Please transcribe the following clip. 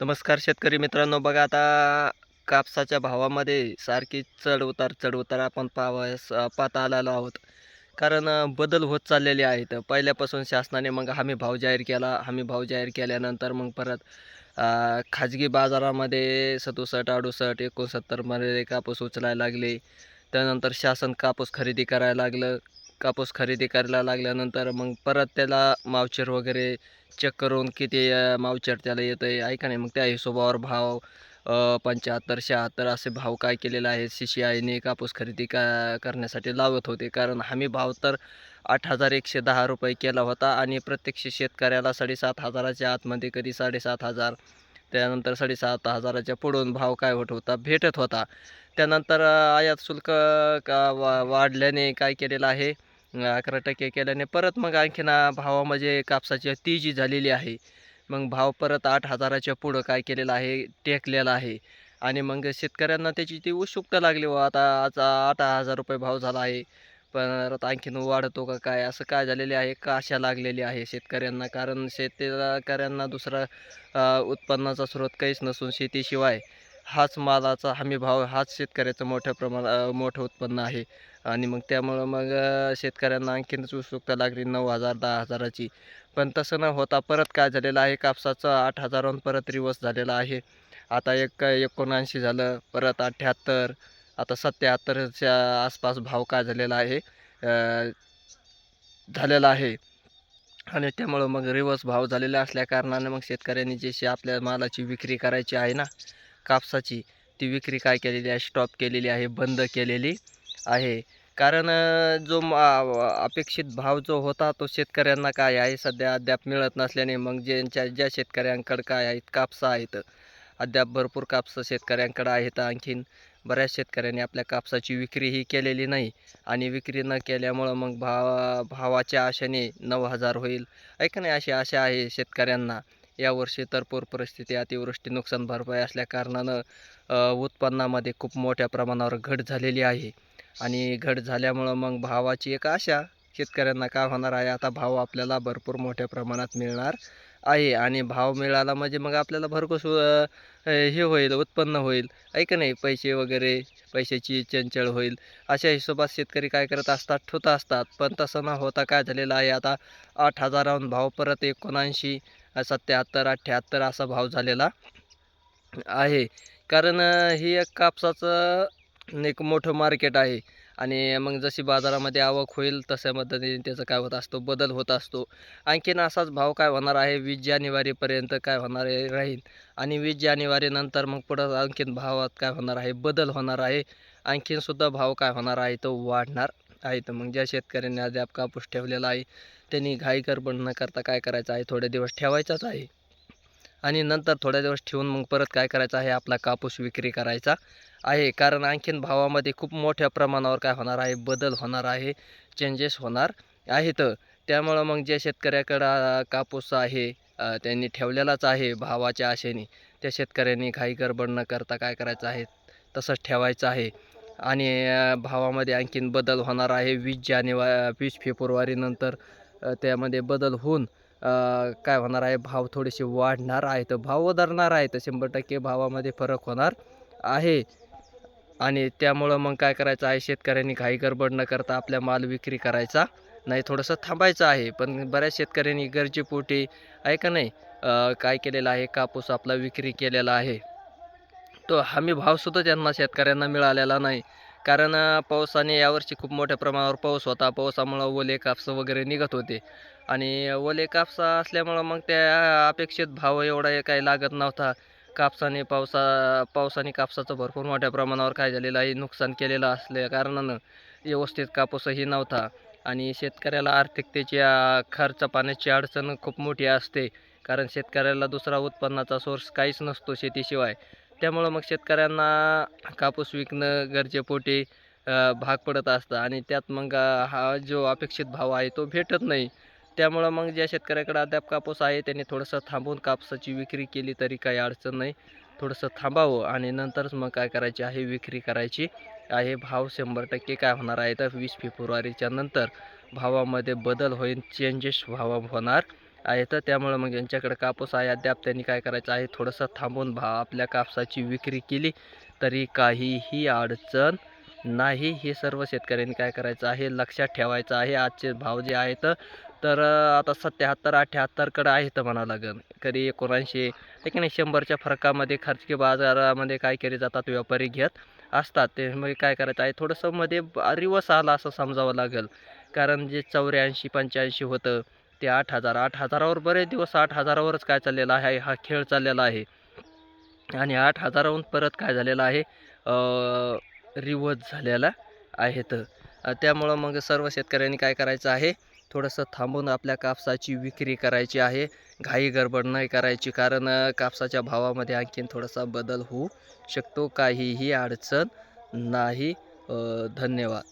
नमस्कार शेतकरी मित्रांनो बघा आता कापसाच्या भावामध्ये सारखी चढउतार चढउतार आपण पाहावयास पाहता आलेलो आहोत. कारण बदल होत चाललेले आहेत. पहिल्यापासून शासनाने मग हमी भाव जाहीर केला. हमी भाव जाहीर केल्यानंतर मग परत खाजगी बाजारामध्ये सदुसष्ट अडुसष्ट एकोणसत्तरमध्ये कापूस उचलायला लागले. त्यानंतर शासन कापूस खरेदी करायला लागलं. कापूस खरेदी करायला लागल्यानंतर मग परत त्याला मावचर वगैरे चेक करून किती मावचर त्याला येतं आहे ऐका नाही? मग त्या हिशोबावर भाव पंच्याहत्तर शहात्तर असे भाव काय केलेले आहेत? सी सी आयने कापूस खरेदी का करण्यासाठी लावत होते. कारण हमी भाव तर आठ हजार एकशे दहा रुपये केला होता आणि प्रत्यक्ष शेतकऱ्याला साडेसात हजाराच्या आतमध्ये कधी साडेसात हजार त्यानंतर साडेसात हजाराच्या पुढून भाव काय होत होता? भेटत होता. त्यानंतर आयात शुल्क का वा वाढल्याने काय केलेलं आहे? अकरा टक्के केल्याने परत मग आणखीन भावामध्ये कापसाची तीजी झालेली आहे मग भाव परत आठ हजाराच्या पुढं काय केलेलं आहे टेकलेला आहे. आणि मग शेतकऱ्यांना त्याची ती उत्सुकता लागली व आता आज आठ हजार रुपये भाव झाला आहे परत आणखीन वाढतो का काय असं काय झालेले आहे का आशा लागलेली आहे शेतकऱ्यांना? कारण शेतकऱ्यांना दुसरा उत्पन्नाचा स्रोत काहीच नसून शेतीशिवाय हाच मालाचा हमी भाव हाच शेतकऱ्याचं मोठ्या प्रमाणात मोठं उत्पन्न आहे. आणि मग त्यामुळं मग शेतकऱ्यांना आणखीनच उत्सुकता लागली नऊ हजार दहा हजाराची. पण तसं न होता परत काय झालेलं आहे? कापसाचं आठ हजाराहून परत रिवर्स झालेलं आहे. आता एक एकोणऐंशी झालं परत अठ्ठ्याहत्तर आता सत्याहत्तरच्या आसपास भाव काय झालेला आहे? झालेला आहे. आणि त्यामुळं मग रिवर्स भाव झालेला असल्याकारणाने मग शेतकऱ्यांनी जशी आपल्या मालाची विक्री करायची आहे ना कापसाची ती विक्री काय केलेली आहे? स्टॉप केलेली आहे बंद केलेली. आहे. कारण जो मा अपेक्षित भाव जो होता तो शेतकऱ्यांना काय आहे? सध्या अद्याप मिळत नसल्याने मग ज्यांच्या ज्या शेतकऱ्यांकडं काय आहेत? कापसं आहेत. अद्याप भरपूर कापसं शेतकऱ्यांकडं आहेत. आणखीन बऱ्याच शेतकऱ्यांनी आपल्या कापसाची विक्रीही केलेली नाही. आणि विक्री न केल्यामुळं मग भाव भावाच्या आशेने नऊ हजार होईल. ऐका नाही? अशी आशा आहे शेतकऱ्यांना. यावर्षी तर पूर परिस्थिती अतिवृष्टी नुकसान भरपाई असल्या कारणानं उत्पन्नामध्ये खूप मोठ्या प्रमाणावर घट झालेली आहे. आणि घट झाल्यामुळं मग भावाची एक आशा शेतकऱ्यांना काय होणार आहे? आता भाव आपल्याला भरपूर मोठ्या प्रमाणात मिळणार आहे आणि भाव मिळाला म्हणजे मग आपल्याला भरघोस हे होईल उत्पन्न होईल. ऐक नाही? पैसे वगैरे पैशाची चंचल होईल. अशा हिशोबात शेतकरी काय करत असतात? ठोत असतात. पण तसं न होता काय झालेलं आहे? आता आठ हजाराहून भाव परत एकोणऐंशी सत्याहत्तर अठ्ठ्याहत्तर असा भाव झालेला आहे. कारण ही एक कापसाचं एक मोठं मार्केट आहे. आणि मग जशी बाजारामध्ये आवक होईल तशा पद्धतीने त्याचं काय होत असतो बदल होत असतो. आणखीन असाच भाव काय होणार आहे? वीस जानेवारीपर्यंत काय होणार आहे? राहील. आणि वीस जानेवारीनंतर मग पुढं आणखीन भावात काय होणार आहे? बदल होणार आहे. आणखीन सुद्धा भाव काय होणार आहे? तो वाढणार आहे. तर मग ज्या शेतकऱ्यांनी अद्याप कापूस ठेवलेला आहे त्यांनी घाई पण न करता काय करायचं आहे? थोडे दिवस ठेवायचाच आहे. आणि नंतर थोड्या दिवस ठेवून मग परत काय करायचं आहे? आपला कापूस विक्री करायचा. आहे. कारण आणखीन भावामध्ये खूप मोठ्या प्रमाणावर काय होणार आहे? बदल होणार आहे. चेंजेस होणार आहेत. त्यामुळं मग ज्या शेतकऱ्याकडं कापूस आहे त्यांनी ठेवलेलाच आहे भावाच्या आशेने. त्या शेतकऱ्यांनी घाई गडबड न करता काय करायचं आहे? तसंच ठेवायचं आहे. आणि भावामध्ये आणखीन बदल होणार आहे. वीस जानेवा वीस फेब्रुवारीनंतर त्यामध्ये बदल होऊन काय होणार आहे? भाव थोडेसे वाढणार आहेत. भाव वधारणार आहेत. शंभर टक्के भावामध्ये फरक होणार आहे. आणि त्यामुळं मग काय करायचं? आहे शेतकऱ्यांनी घाई गडबड न करता आपल्या माल विक्री करायचा. नाही थोडंसं थांबायचं आहे पण बऱ्याच शेतकऱ्यांनी गरजेपोटी आहे का नाही? काय केलेलं आहे? कापूस आपला विक्री केलेला आहे. तो हमी भावसुद्धा त्यांना शेतकऱ्यांना मिळालेला नाही. कारण पावसाने यावर्षी खूप मोठ्या प्रमाणावर पाऊस होता. पावसामुळं ओले कापसं वगैरे निघत होते. आणि ओले कापसा असल्यामुळं मग त्या अपेक्षित भाव एवढा काही लागत नव्हता. कापसाने पावसा पावसाने कापसाचं भरपूर मोठ्या प्रमाणावर काय झालेलं आहे? नुकसान केलेलं असल्या कारणानं व्यवस्थित कापूसही नव्हता. आणि शेतकऱ्याला आर्थिकतेची खर्च पाण्याची अडचण खूप मोठी असते. कारण शेतकऱ्याला दुसरा उत्पन्नाचा सोर्स काहीच नसतो शेतीशिवाय. त्यामुळं मग शेतकऱ्यांना कापूस विकणं गरजेपोटी भाग पडत असतं. आणि त्यात मग हा जो अपेक्षित भाव आहे तो भेटत नाही. त्यामुळं मग ज्या शेतकऱ्याकडे अद्याप कापूस आहे त्यांनी थोडंसं थांबून कापसाची विक्री केली तरी काही अडचण नाही. थोडंसं थांबावं आणि नंतरच मग काय करायची आहे विक्री करायची आहे. भाव शंभर टक्के काय होणार आहे तर वीस फेब्रुवारीच्या नंतर भावामध्ये बदल होईल चेंजेस भावा होणार आहेत त्यामुळं मग यांच्याकडे कापूस आहे अद्याप त्यांनी काय करायचं आहे थोडंसं थांबून भा आपल्या कापसाची विक्री केली तरी काहीही अडचण नाही. हे सर्व शेतकऱ्यांनी काय करायचं आहे लक्षात ठेवायचं आहे. आजचे भाव जे आहेत तर आता सत्याहत्तर अठ्ठ्याहत्तरकडे आहेत म्हणा लागेल. कधी एकोणऐंशी आहे की नाही शंभरच्या फरकामध्ये खाजगी बाजारामध्ये काय केले जातात व्यापारी घेत असतात. ते मग काय करायचं आहे? थोडंसं मध्ये रिवर्स आला असं समजावं लागेल. कारण जे चौऱ्याऐंशी पंच्याऐंशी होतं ते आठ हजार. आठ हजारावर बरेच दिवस आठ हजारावरच काय चाललेला आहे? हा खेळ चाललेला आहे. आणि आठ हजाराहून परत काय झालेलं आहे? रिवर्स झालेला आहेत त्यामुळं मग सर्व शेतकऱ्यांनी काय करायचं आहे? थोडंसं थांबून आपल्या कापसाची विक्री करायची आहे. घाई गडबड नाही करायची कारण कापसाच्या भावामध्ये आणखीन थोडासा बदल होऊ शकतो. काहीही अडचण नाही. धन्यवाद.